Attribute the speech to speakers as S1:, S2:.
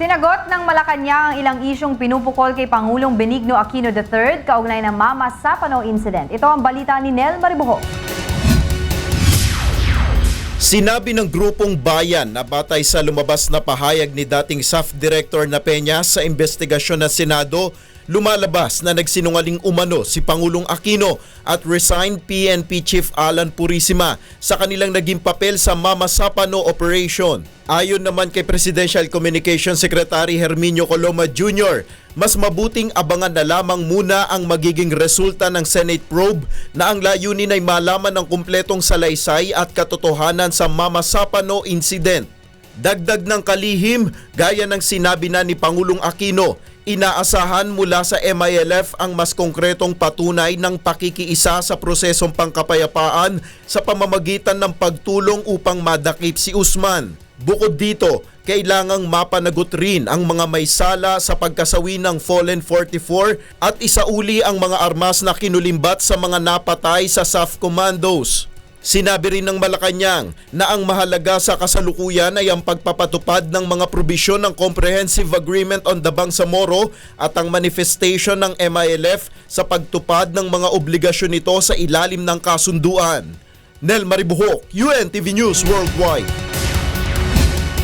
S1: Sinagot ng Malacanang ang ilang isyong pinupukol kay Pangulong Benigno Aquino III kaugnay ng Mama Sapano incident. Ito ang balita ni Nel Maribuho.
S2: Sinabi ng grupong bayan na batay sa lumabas na pahayag ni dating SAF Director na Peña sa investigasyon ng Senado, lumalabas na nagsinungaling umano si Pangulong Aquino at resigned PNP Chief Alan Purisima sa kanilang naging papel sa Mama Sapano operation. Ayon naman kay Presidential Communication Secretary Herminio Coloma Jr., mas mabuting abangan na lamang muna ang magiging resulta ng Senate probe na ang layunin ay malaman ng kumpletong salaysay at katotohanan sa Mama Sapano incident. Dagdag ng kalihim, gaya ng sinabi na ni Pangulong Aquino, inaasahan mula sa MILF ang mas konkretong patunay ng pakikiisa sa prosesong pangkapayapaan sa pamamagitan ng pagtulong upang madakip si Usman. Bukod dito, kailangang mapanagot rin ang mga may sala sa pagkasawi ng Fallen 44 at isauli ang mga armas na kinulimbat sa mga napatay sa SAF Commandos. Sinabi rin ng Malacanang na ang mahalaga sa kasalukuyan ay ang pagpapatupad ng mga probisyon ng Comprehensive Agreement on the Bangsamoro at ang manifestation ng MILF sa pagtupad ng mga obligasyon nito sa ilalim ng kasunduan. Nel Maribuhok, UNTV News Worldwide.